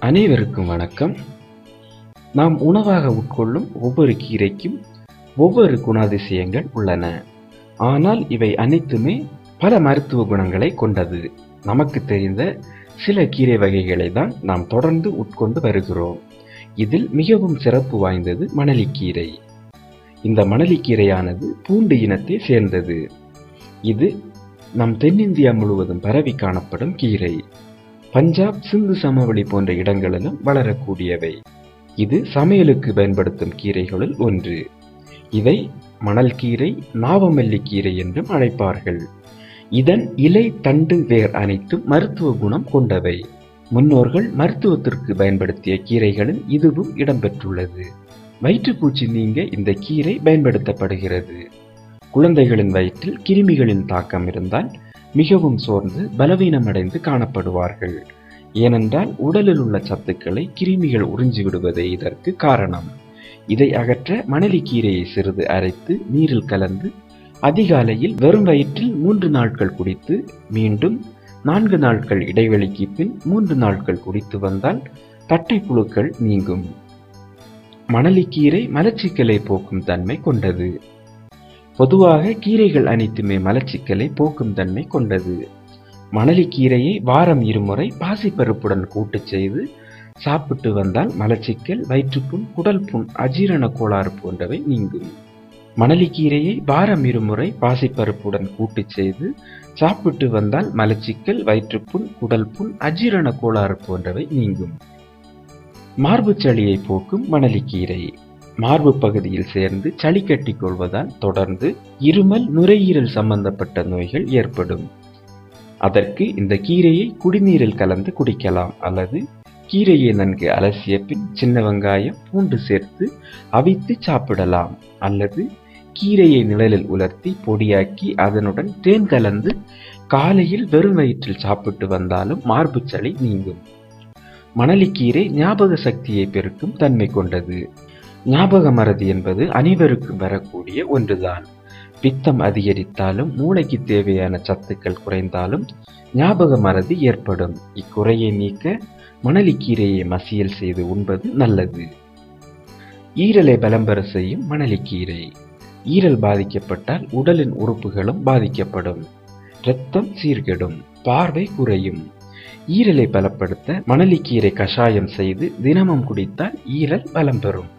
அனைவருக்கும் வணக்கம். நாம் உணவாக உட்கொள்ளும் ஒவ்வொரு கீரைக்கும் ஒவ்வொரு குணாதிசயங்கள் உள்ளன. ஆனால் இவை அனைத்துமே பல மருத்துவ குணங்களை கொண்டது. நமக்கு தெரிந்த சில கீரை வகைகளை தான் நாம் தொடர்ந்து உட்கொண்டு வருகிறோம். இதில் மிகவும் சிறப்பு வாய்ந்தது மணலிக்கீரை. இந்த மணலிக்கீரையானது பூண்டு இனத்தை சேர்ந்தது. இது நம் தென்னிந்தியா முழுவதும் பரவி காணப்படும் கீரை. பஞ்சாப் சிந்து சமவெளி போன்ற இடங்களிலும் வளரக்கூடியவை. இது சமையலுக்கு பயன்படுத்தும் கீரைகளுள் ஒன்று. இதை மணல் கீரை நாவமல்லி கீரை என்றும் அழைப்பார்கள். இதன் இலை தண்டு வேர் அனைத்தும் மருத்துவ குணம் கொண்டவை. முன்னோர்கள் மருத்துவத்திற்கு பயன்படுத்திய கீரைகளில் இதுவும் இடம்பெற்றுள்ளது. வயிற்றுப்பூச்சி நீங்க இந்த கீரை பயன்படுத்தப்படுகிறது. குழந்தைகளின் வயிற்றில் கிருமிகளின் தாக்கம் இருந்தால் மிகவும் சோர்ந்து பலவீனமடைந்து காணப்படுவார்கள். ஏனென்றால் உடலில் உள்ள சத்துக்களை கிருமிகள் உறிஞ்சி விடுவதே இதற்கு காரணம். இதை அகற்ற மணலி கீரையை சிறிது அரைத்து நீரில் கலந்து அதிகாலையில் வெறும் வயிற்றில் மூன்று நாட்கள் குடித்து மீண்டும் நான்கு நாட்கள் இடைவெளிக்கு பின் மூன்று நாட்கள் குடித்து வந்தால் தட்டை புழுக்கள் நீங்கும். மணலிக்கீரை மலச்சிக்கலை போக்கும் தன்மை கொண்டது. பொதுவாக கீரைகள் அனைத்துமே மலச்சிக்கலை போக்கும் தன்மை கொண்டது. மணலிக்கீரையை வாரம் இருமுறை பாசிப்பருப்புடன் கூட்டு செய்து சாப்பிட்டு வந்தால் மலச்சிக்கல் வயிற்றுப்புண் குடல் புண் அஜீரண கோளாறு போன்றவை நீங்கும். மணலிக்கீரையை வாரம் இருமுறை பாசிப்பருப்புடன் கூட்டு செய்து சாப்பிட்டு வந்தால் மலச்சிக்கல் வயிற்றுப்புண் குடல் புண் அஜீரண கோளாறு போன்றவை நீங்கும். மார்பு சளியை போக்கும் மணலிக்கீரை மார்பு பகுதியில் சேர்ந்து சளி கட்டி கொள்வதால் தொடர்ந்து இருமல் நுரையீரல் சம்பந்தப்பட்ட நோய்கள் ஏற்படும். அதற்கு இந்த கீரையை குடிநீரில் கலந்து குடிக்கலாம் அல்லது கீரையை நன்கு அலசிய பின் சின்ன வெங்காயம் பூண்டு சேர்த்து அவித்து சாப்பிடலாம். அல்லது கீரையை நிழலில் உலர்த்தி பொடியாக்கி அதனுடன் தேன் கலந்து காலையில் வெறும் வயிற்றில் சாப்பிட்டு வந்தாலும் மார்பு சளி நீங்கும். மணலிக்கீரை ஞாபக சக்தியை பெருக்கும் தன்மை கொண்டது. ஞாபக மறதி என்பது அனைவருக்கும் வரக்கூடிய ஒன்றுதான். பித்தம் அதிகரித்தாலும் மூளைக்கு தேவையான சத்துக்கள் குறைந்தாலும் ஞாபக மறதி ஏற்படும். இக்குறையை நீக்க மணலிக்கீரையை மசியல் செய்து உண்பது நல்லது. ஈரலை பலம்பெற செய்யும் மணலிக்கீரை. ஈரல் பாதிக்கப்பட்டால் உடலின் உறுப்புகளும் பாதிக்கப்படும். இரத்தம் சீர்கெடும் பார்வை குறையும். ஈரலை பலப்படுத்த மணலிக்கீரை கஷாயம் செய்து தினமும் குடித்தால் ஈரல் பலம் பெறும்.